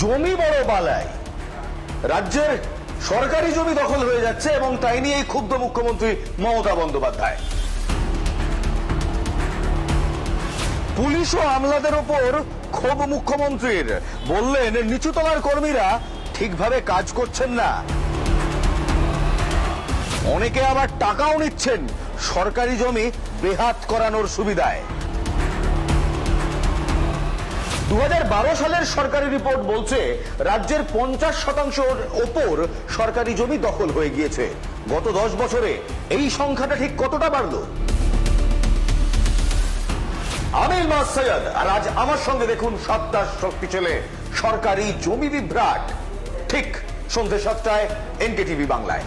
জমি বড় বালাই। রাজ্যের সরকারি জমি দখল হয়ে যাচ্ছে এবং তাই নিয়েই ক্ষুব্ধ মুখ্যমন্ত্রী মমতা বন্দ্যোপাধ্যায়। পুলিশ ও আমলাদের ওপর ক্ষোভ মুখ্যমন্ত্রীর। বললেন, নিচুতলার কর্মীরা ঠিকভাবে কাজ করছেন না। অনেকে আবার টাকাও নিচ্ছেন। সরকারি জমি বেহাত করানোর সুবিধায়। দু সালের সরকারি রিপোর্ট বলছে রাজ্যের পঞ্চাশ শতাংশের ওপর সরকারি জমি দখল হয়ে গিয়েছে। গত দশ বছরে এই সংখ্যাটা ঠিক কতটা বাড়লো? আমি মাস সৈয়দ, আর আজ আমার সঙ্গে দেখুন সপ্তাহ শক্তি ছেলে, সরকারি জমি বিভ্রাট। ঠিক সন্ধ্যে সাতটায় এনকে টিভি বাংলায়।